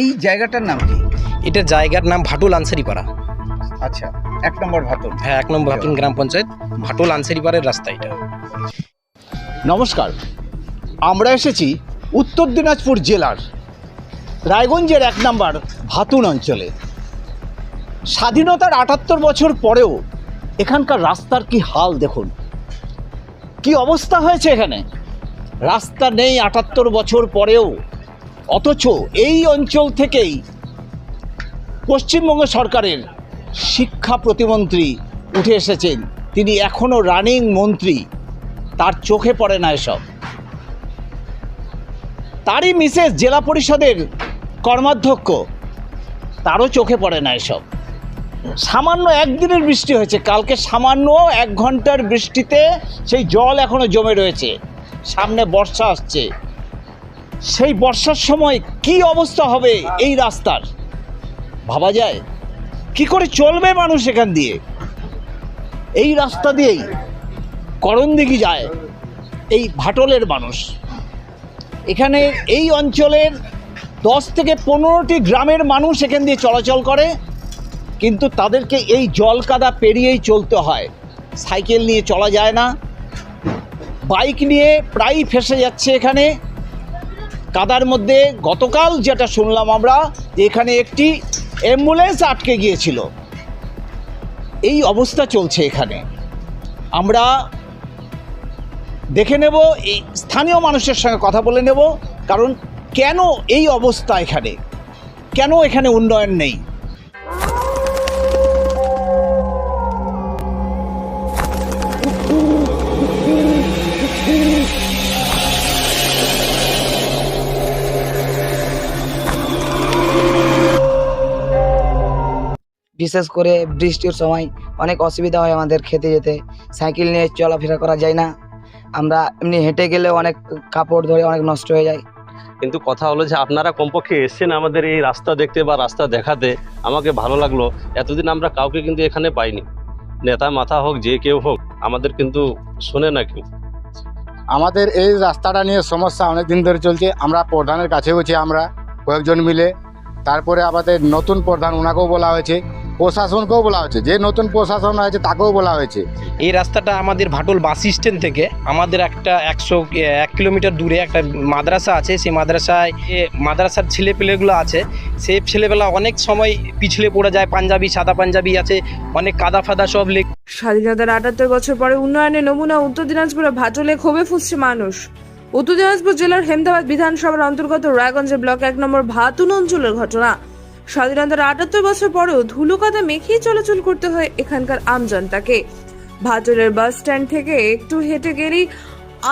এই জায়গাটার নাম কি? এটা জায়গার নাম ভাটুল আনসারিপাড়া। আচ্ছা এক নম্বর ভাতন হ্যাঁ এক নম্বর ভাটুল গ্রাম পঞ্চায়েত ভাটুল আনসারিপাড়ার রাস্তা এটা। নমস্কার আমরা এসেছি উত্তর দিনাজপুর জেলার রায়গঞ্জের এক নম্বর ভাতুন অঞ্চলে। স্বাধীনতার আটাত্তর বছর পরেও এখানকার রাস্তার কি হাল দেখুন? কি অবস্থা হয়েছে এখানে? রাস্তা নেই আটাত্তর বছর পরেও অথচ এই অঞ্চল থেকেই পশ্চিমবঙ্গ সরকারের শিক্ষা প্রতিমন্ত্রী উঠে এসেছেন। তিনি এখনও রানিং মন্ত্রী। তার চোখে পড়ে না এসব। তারই মিসেস জেলা পরিষদের কর্মাধ্যক্ষ। তারও চোখে পড়ে না এসব। সামান্য একদিনের বৃষ্টি হয়েছে। কালকে সামান্য এক ঘণ্টার বৃষ্টিতে সেই জল এখনও জমে রয়েছে। সামনে বর্ষা আসছে। সেই বর্ষার সময় কি অবস্থা হবে এই রাস্তার? ভাবা যায়? কি করে চলবে মানুষ এখান দিয়ে? এই রাস্তা দিয়েই করণদিঘি যায় এই ভাটলের মানুষ। এখানে এই অঞ্চলের দশ থেকে পনেরোটি গ্রামের মানুষ এখান দিয়ে চলাচল করে, কিন্তু তাদেরকে এই জল কাদা পেরিয়েই চলতে হয়। সাইকেল নিয়ে চলা যায় না। বাইক নিয়ে প্রায়ই ফেসে যাচ্ছে এখানে। কাদার মধ্যে গতকাল যেটা শুনলাম আমরা যে এখানে একটি অ্যাম্বুলেন্স আটকে গিয়েছিল। এই অবস্থা চলছে এখানে। আমরা দেখে নেব, এই স্থানীয় মানুষের সঙ্গে কথা বলে নেব, কারণ কেন এই অবস্থা এখানে? কেন এখানে উন্নয়ন নেই? বিশেষ করে বৃষ্টির সময় অনেক অসুবিধা হয় আমাদের খেতে যেতে। সাইকেল নিয়ে চলাফেরা করা যায় না। আমরা এমনি হেঁটে গেলে অনেক কাপড় ধরে অনেক নষ্ট হয়ে যায়। কিন্তু কথা হলো যে আপনারা কমপক্ষে এসছেন আমাদের এই রাস্তা দেখতে বা রাস্তা দেখাতে। আমাকে ভালো লাগল। এতদিন আমরা কাউকে কিন্তু এখানে পাইনি। নেতা মাথা হোক যে কেউ হোক আমাদের কিন্তু শোনে না কেউ। আমাদের এই রাস্তাটা নিয়ে সমস্যা অনেক দিন ধরে চলছে। আমরা প্রধানের কাছে হয়েছি আমরা কয়েকজন মিলে। তারপরে আমাদের নতুন প্রধান ওনাকেও বলা হয়েছে। প্রশাসনকেও বলা হয়েছে যে নতুন প্রশাসন হয়েছে তাকেও বলা হয়েছে। এই রাস্তাটা আমাদের ভাটুল বাস স্ট্যান্ড থেকে আমাদের একটা একশো এক কিলোমিটার দূরে একটা মাদ্রাসা আছে সেই মাদ্রাসায় মাদ্রাসার ছেলেপেলেগুলো আছে সেই ছেলেবেলা অনেক সময় পিছলে পড়ে যায় পাঞ্জাবি সাদা পাঞ্জাবি আছে অনেক কাদা ফাদা সব লেগে স্বাধীনতার আটাত্তর বছর পরে উন্নয়নের নমুনা উত্তর দিনাজপুরে ভাটলে ক্ষোভে ফুসছে মানুষ। উত্তর দিনাজপুর জেলার হেমদাবাদ বিধানসভার অন্তর্গত রায়গঞ্জের ব্লক এক নম্বর ভাতুন অঞ্চলের ঘটনা। স্বাধীনতার আটাত্তর বছর পরেও ধুলো কাদা মেখেই চলাচল করতে হয় এখানকার আমজনতাকে। ভাটুলের বাস স্ট্যান্ড থেকে একটু হেঁটে গেলেই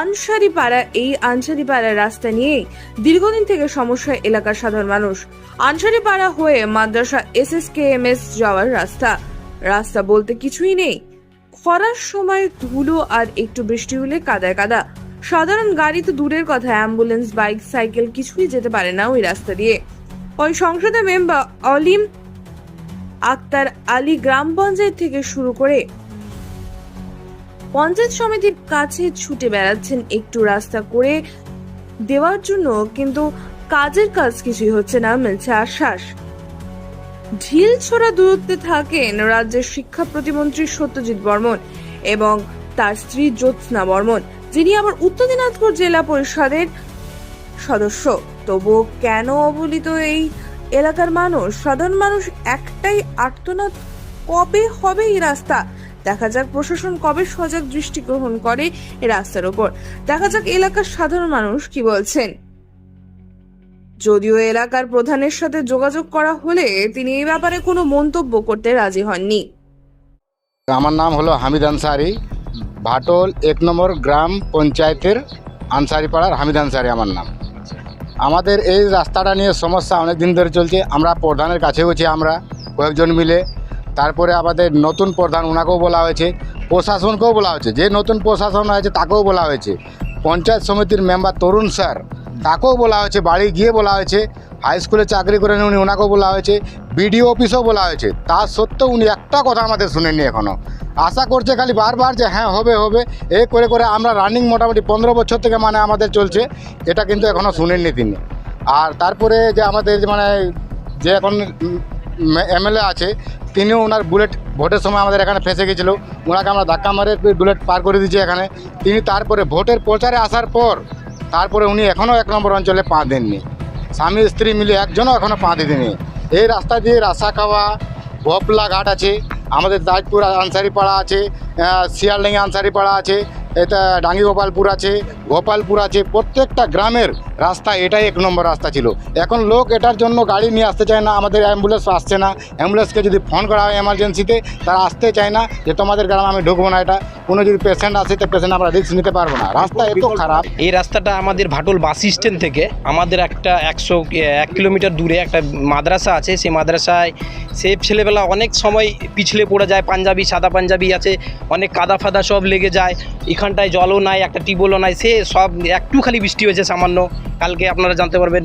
আনসারি পাড়া এই আনসারি পাড়ার রাস্তা নিয়েই দীর্ঘদিন থেকে সমস্যা এলাকার সাধারণ মানুষ। আনসারি পাড়া হয়ে মাদ্রাসা S S K M S যাওয়ার রাস্তা। রাস্তা বলতে কিছুই নেই। খরার সময় ধুলো আর একটু বৃষ্টি হলে কাদায় কাদা। সাধারণ গাড়ি তো দূরের কথা, অ্যাম্বুলেন্স, বাইক, সাইকেল কিছুই যেতে পারে না ওই রাস্তা দিয়ে। ওই সংসদের মেম্বার অলিম আক্তার আলী গ্রাম পঞ্চায়েত থেকে শুরু করে পঞ্চায়েত সমিতির কাছে ছুটে বেড়াচ্ছেন একটু রাস্তা করে দেওয়ার জন্য, কিন্তু কাজের কাজ কিছুই হচ্ছে না, মিলছে আশ্বাস। ঢিল ছোড়া দূরত্বে থাকেন রাজ্যের শিক্ষা প্রতিমন্ত্রী সত্যজিৎ বর্মন এবং তার স্ত্রী জ্যোৎস্না বর্মন, যিনি আবার উত্তর দিনাজপুর জেলা পরিষদের সদস্য। তবুও কেন অবলিত এই এলাকার মানুষ? সাধারণ মানুষ একটাই আর্তনাদ। কবে হবে এই রাস্তা? দেখা যাক প্রশাসন কবে সজাগ দৃষ্টি গ্রহণ করে এই রাস্তার ওপর। দেখা যাক এলাকার সাধারণ মানুষ কি বলছেন। যদিও এলাকার প্রধানের সাথে যোগাযোগ করা হলে তিনি এই ব্যাপারে কোনো মন্তব্য করতে রাজি হননি। আমার নাম হলো হামিদ আনসারি। ভাটল এক নম্বর গ্রাম পঞ্চায়েতের আনসারি পাড়ার হামিদ আনসারি আমার নাম। আমাদের এই রাস্তাটা নিয়ে সমস্যা অনেক দিন ধরে চলছে। আমরা প্রধানের কাছে হয়েছি আমরা, কয়েকজন মিলে। তারপরে আমাদের নতুন প্রধান ওনাকেও বলা হয়েছে, প্রশাসনকেও বলা হয়েছে। যে নতুন প্রশাসন হয়েছে তাকেও বলা হয়েছে। পঞ্চায়েত সমিতির মেম্বার তরুণ স্যার তাকেও বলা হয়েছে, বাড়ি গিয়ে বলা হয়েছে হাই স্কুলে চাকরি করেন উনি ওনাকেও বলা হয়েছে বিডিও অফিসেও বলা হয়েছে। তা সত্ত্বেও উনি একটা কথা আমাদের শুনেননি এখনও আশা করছে খালি বারবার যে হ্যাঁ হবে হবে, এ করে করে আমরা রানিং মোটামুটি পনেরো বছর থেকে মানে আমাদের চলছে, এটা কিন্তু এখনও শুনেননি তিনি। আর তারপরে যে আমাদের মানে যে এখন এমএলএ আছে, তিনিও ওনার বুলেট ভোটের সময় আমাদের এখানে ফেঁসে গেছিল। ওনাকে আমরা ধাক্কা মারে বুলেট পার করে দিয়েছি এখানে। তিনি তারপরে ভোটের প্রচারে আসার পর তারপরে উনি এখনও এক নম্বর অঞ্চলে পা দেননি। স্বামী, স্ত্রী মিলে একজনও এখনও পা দিতেনি। এই রাস্তা দিয়ে রাসা খাওয়া, ভোপলা ঘাট আছে, আমাদের দাজপুর আনসারি পাড়া আছে শিয়ালডিং আনসারি পাড়া আছে, এটা ডাঙ্গি গোপালপুর আছে গোপালপুর আছে প্রত্যেকটা গ্রামের রাস্তা, এটাই এক নম্বর রাস্তা ছিল। এখন লোক এটার জন্য গাড়ি নিয়ে আসতে চায় না, আমাদের অ্যাম্বুলেন্স আসছে না। অ্যাম্বুলেন্সকে যদি ফোন করা হয় এমার্জেন্সিতে তারা আসতে চায় না যে তোমাদের গ্রামে আমি ঢুকবো না এটা। কোনো যদি পেশেন্ট আসে, তো পেশেন্ট আমরা রিস্ক নিতে পারব না। রাস্তা এত খারাপ। এই রাস্তাটা আমাদের ভাটুল বাস স্ট্যান্ড থেকে, আমাদের একটা একশো, এক কিলোমিটার দূরে একটা মাদ্রাসা আছে। সেই মাদ্রাসায় সে ছেলেবেলা অনেক সময় পিছলে পড়ে যায়, পাঞ্জাবি, সাদা পাঞ্জাবি আছে, অনেক কাদা ফাদা সব লেগে যায়। এখানটায় জলও নাই, একটা টিউবওয়েলও নাই। সে সব একটু খালি বৃষ্টি হয়েছে সামান্য। কালকে আপনারা জানতে পারবেন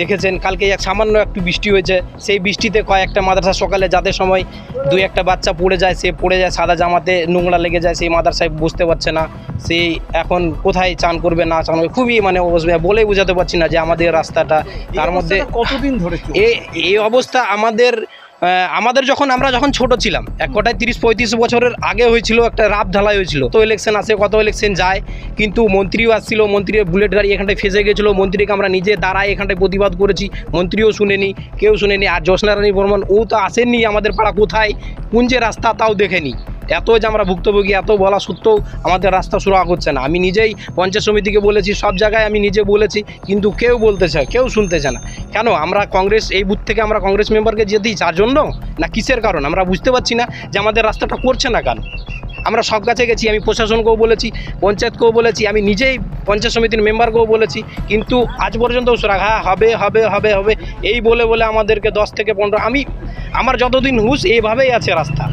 দেখেছেন কালকে এক সামান্য একটু বৃষ্টি হয়েছে। সেই বৃষ্টিতে কয়েকটা মাদ্রাসা সকালে যাতে সময় দুই একটা বাচ্চা পড়ে যায় সে পড়ে যায় সাদা জামাতে নোংরা লেগে যায় সেই মাদ্রাসায় বুঝতে পারছে না। সেই এখন কোথায় চান করবে না চান করবে খুবই মানে বলেই বোঝাতে পারছি না যে আমাদের রাস্তাটা তার মধ্যে কতদিন ধরে এই অবস্থা আমাদের আমাদের যখন আমরা যখন ছোট ছিলাম, এক কটায় তিরিশ পঁয়ত্রিশ বছরের আগে হয়েছিল একটা রাত ঢালাই হয়েছিল। তো ইলেকশন আসে, কত ইলেকশন যায়, কিন্তু মন্ত্রীও আসছিল, মন্ত্রীর বুলেট গাড়ি এখানটায় ফেসে গেছিল, মন্ত্রীকে আমরা নিজে দাঁড়ায় এখানটায় প্রতিবাদ করেছি, মন্ত্রীও শুনেনি, কেউ শুনেনি, আর জ্যোৎস্না রানী বর্মন, ও তো আসেননি আমাদের পাড়া, কোথায়, কোন যে রাস্তা তাও দেখেনি। এত যে আমরা ভুক্তভোগী, এত বলা সত্ত্বেও আমাদের রাস্তা সুরাহা করছে না। আমি নিজেই পঞ্চায়েত সমিতিকে বলেছি, সব জায়গায় আমি নিজে বলেছি, কিন্তু কেউ বলতে চায়, কেউ শুনতে চায় না। কেন? আমরা কংগ্রেস, এই বুথ থেকে আমরা কংগ্রেস মেম্বারকে যেতেই তার জন্য না কিসের কারণ? আমরা বুঝতে পারছি না যে আমাদের রাস্তাটা করছে না কেন। আমরা সব কাছে গেছি, আমি প্রশাসনকেও বলেছি, পঞ্চায়েতকেও বলেছি, আমি নিজেই পঞ্চায়েত সমিতির মেম্বারকেও বলেছি, কিন্তু আজ পর্যন্ত হ্যাঁ হবে হবে হবে হবে, এই বলে বলে আমাদেরকে দশ থেকে পনেরো, আমি, আমার যতদিন হুশ, এইভাবেই আছে রাস্তা।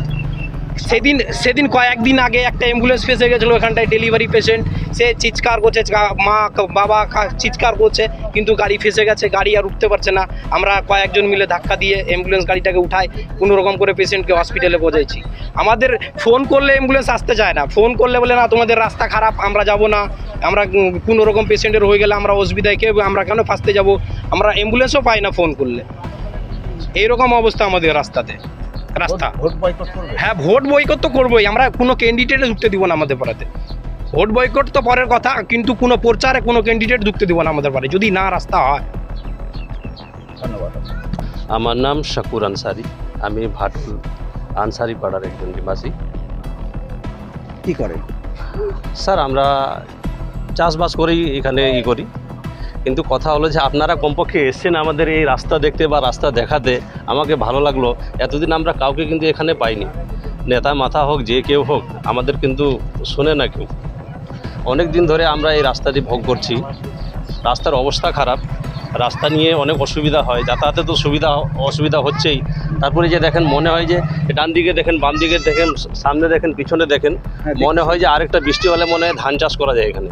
সেদিন সেদিন কয়েকদিন আগে একটা অ্যাম্বুলেন্স ফেসে গেছিল এখানটায় ডেলিভারি পেশেন্ট সে চিৎকার করছে মা বাবা চিৎকার করছে, কিন্তু গাড়ি ফেসে গেছে, গাড়ি আর উঠতে পারছে না। আমরা কয়েকজন মিলে ধাক্কা দিয়ে অ্যাম্বুলেন্স গাড়িটাকে উঠাই কোনো রকম করে পেশেন্টকে হসপিটালে পৌঁছাইছি। আমাদের ফোন করলে অ্যাম্বুলেন্স আসতে চায় না। ফোন করলে বলে, না, তোমাদের রাস্তা খারাপ, আমরা যাব না। আমরা কোনো রকম পেশেন্টের হয়ে গেলে আমরা অসুবিধায় কেউ আমরা কেন ফাঁসতে যাব? আমরা অ্যাম্বুলেন্সও পাই না ফোন করলে। এইরকম অবস্থা আমাদের রাস্তাতে। রাস্তা। ভোট বয়কট করবে? হ্যাঁ ভোট বয়কট তো করবোই। আমরা কোনো ক্যান্ডিডেটে ঢুকতে দিব না আমাদের পাড়াতে। ভোট বয়কট তো পরের কথা কিন্তু কোনো প্রচারে কোনো ক্যান্ডিডেট ঢুকতে দিব না আমাদের পাড়ায় যদি না রাস্তা হয়। ধন্যবাদ। আমার নাম শাকুর আনসারি। আমি ভাটুল আনসারি পাড়ার একজন নিবাসী। কি করেন? স্যার আমরা চাষবাস করেই এখানে ই করি। কিন্তু কথা হলো যে আপনারা কমপক্ষে এসছেন আমাদের এই রাস্তা দেখতে বা রাস্তা দেখাতে আমাকে ভালো লাগল। এতদিন আমরা কাউকে কিন্তু এখানে পাইনি। নেতা মাথা হোক যে কেউ হোক আমাদের কিন্তু শোনে না কেউ। অনেক দিন ধরে আমরা এই রাস্তাটি ভোগ করছি। রাস্তার অবস্থা খারাপ। রাস্তা নিয়ে অনেক অসুবিধা হয়। যাতায়াতে তো সুবিধা অসুবিধা হচ্ছেই। তারপরে যে দেখেন মনে হয় যে ডান দিকে দেখেন বাম দিকে দেখেন সামনে দেখেন পিছনে দেখেন হ্যাঁ, মনে হয় যে আরেকটা বৃষ্টি হলে মনে হয় ধান চাষ করা যায় এখানে।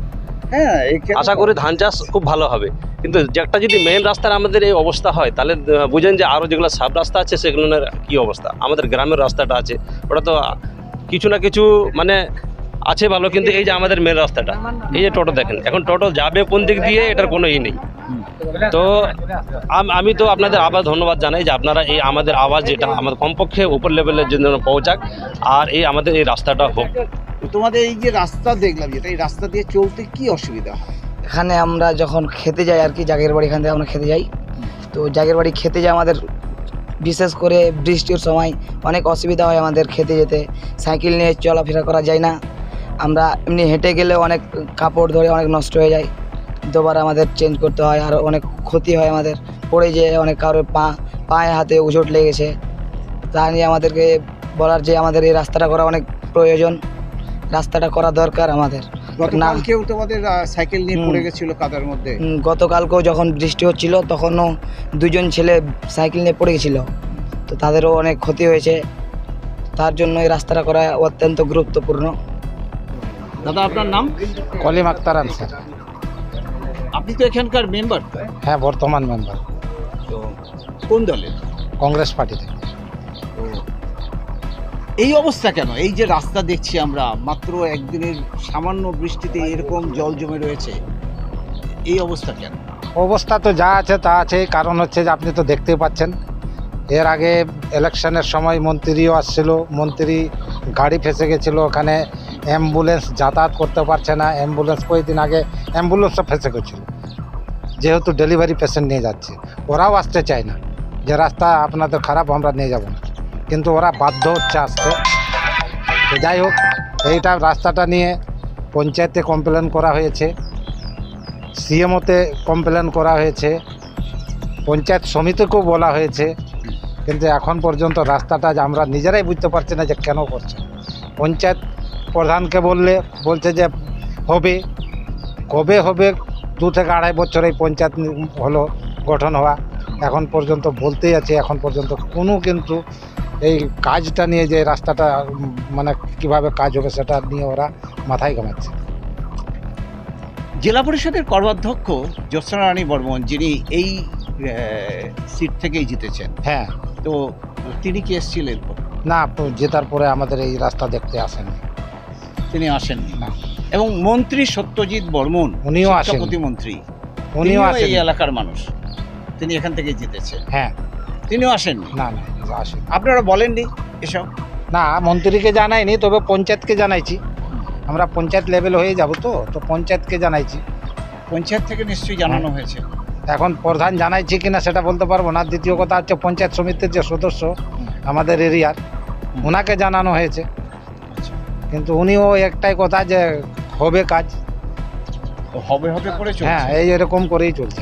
হ্যাঁ আশা করি ধান চাষ খুব ভালো হবে। কিন্তু একটা যদি মেন রাস্তার আমাদের এই অবস্থা হয়, তাহলে বুঝেন যে আরও যেগুলো সাব রাস্তা আছে, সেগুলোর কী অবস্থা? আমাদের গ্রামের রাস্তাটা আছে, ওটা তো কিছু না কিছু মানে আছে ভালো, কিন্তু এই যে আমাদের মেন রাস্তাটা, এই যে টোটো দেখেন, এখন টোটো যাবে কোন দিক দিয়ে, এটার কোনো ই নেই। তো আমি তো আপনাদের আবার ধন্যবাদ জানাই যে আপনারা এই আমাদের আওয়াজ যেটা আমাদের কমপক্ষে উপর লেভেলের জন্য পৌঁছাক, আর এই আমাদের এই রাস্তাটা হোক। তোমাদের এই যে রাস্তা দেখলাম যেটা এই রাস্তা দিয়ে চলতে কি অসুবিধা হয়? এখানে আমরা যখন খেতে যাই আর কি, জাগের বাড়ি এখান থেকে আমরা খেতে যাই। তো জাগের বাড়ি খেতে যাই আমাদের বিশেষ করে বৃষ্টির সময় অনেক অসুবিধা হয় আমাদের খেতে যেতে। সাইকেল নিয়ে চলাফেরা করা যায় না। আমরা এমনি হেঁটে গেলে অনেক কাপড় ধরে অনেক নষ্ট হয়ে যায়। দুবার আমাদের চেঞ্জ করতে হয় আর অনেক ক্ষতি হয় আমাদের। পড়ে যেয়ে অনেক কারোর পা, পায়ে, হাতে উজোট লেগেছে। তা নিয়ে আমাদেরকে বলার যে আমাদের এই রাস্তাটা করা অনেক প্রয়োজন। রাস্তাটা করা দরকার আমাদের। তোমাদের আহ, সাইকেল নিয়ে হুম। পড়ে গেছিল কাদার মধ্যে? গতকালকেও যখন বৃষ্টি হচ্ছিল তখনও দুজন ছেলে সাইকেল নিয়ে পড়ে গেছিল। তো তাদেরও অনেক ক্ষতি হয়েছে। তার জন্য এই রাস্তাটা করা অত্যন্ত গুরুত্বপূর্ণ। দাদা আপনার নাম? কলিম আক্তার আনসার। আপনি তো এখানকার মেম্বার। হ্যাঁ বর্তমান মেম্বার। তো কোন দলের? কংগ্রেস পার্টিতে। এই অবস্থা কেন? এই যে রাস্তা দেখছি আমরা, মাত্র একদিনের সামান্য বৃষ্টিতে এরকম জল জমে রয়েছে, এই অবস্থা কেন? অবস্থা তো যা আছে তা আছে, কারণ হচ্ছে যে আপনি তো দেখতেই পাচ্ছেন। এর আগে ইলেকশনের সময় মন্ত্রীও আসছিল, মন্ত্রী গাড়ি ফেসে গেছিল, ওখানে অ্যাম্বুলেন্স যাতায়াত করতে পারছে না। অ্যাম্বুলেন্স কয়েকদিন আগে অ্যাম্বুলেন্সও ফেসে গেছিল। যেহেতু ডেলিভারি পেশেন্ট নিয়ে যাচ্ছে, ওরাও আসতে চায় না যে, রাস্তা আপনাদের খারাপ, আমরা নিয়ে যাব না। কিন্তু ওরা বাধ্য হচ্ছে আসতে। তো যাই হোক, এইটা রাস্তাটা নিয়ে পঞ্চায়েতে কমপ্লেন করা হয়েছে। সিএমওতে কমপ্লেন করা হয়েছে। পঞ্চায়েত সমিতিকেও বলা হয়েছে। কিন্তু এখন পর্যন্ত রাস্তাটা আমরা নিজেরাই বুঝতে পারছি না যে কেন করছে। পঞ্চায়েত প্রধানকে বললে, বলছে যে হবে। কবে হবে? দু থেকে আড়াই বছর এই পঞ্চায়েত হলো গঠন হওয়া। এখন পর্যন্ত বলতেই আছে, এখন পর্যন্ত কোনো কিন্তু এই কাজটা নিয়ে যে রাস্তাটা মানে কীভাবে কাজ হবে সেটা নিয়ে ওরা মাথায় ঘামাচ্ছে। জেলা পরিষদের কর্মাধ্যক্ষ জ্যোৎস্না রানী বর্মন যিনি এই সিট থেকেই জিতেছেন হ্যাঁ। তো তিনি কি এসেছিলেন? না জেতার পরে আমাদের এই রাস্তা দেখতে আসেনি তিনি আসেননি। না। এবং মন্ত্রী সত্যজিৎ বর্মন উনিও আসেন প্রতিমন্ত্রী উনিও তিনিও এই এলাকার মানুষ তিনি এখান থেকে জিতেছেন। হ্যাঁ। তিনিও আসেননি? না না। আসেন আপনারা বলেননি এসব? না মন্ত্রীকে জানাইনি তবে পঞ্চায়েতকে জানাইছি। আমরা পঞ্চায়েত লেভেল হয়ে যাব তো তো পঞ্চায়েতকে জানাইছি। পঞ্চায়েত থেকে নিশ্চয়ই জানানো হয়েছে। এখন প্রধান জানাইছি কিনা সেটা বলতে পারব না। দ্বিতীয় কথা হচ্ছে পঞ্চায়েত সমিতির যে সদস্য আমাদের এরিয়ার ওনাকে জানানো হয়েছে। কিন্তু উনিও একটাই কথা যে হবে কাজ। হবে হবে করে হ্যাঁ এই এরকম করেই চলছে।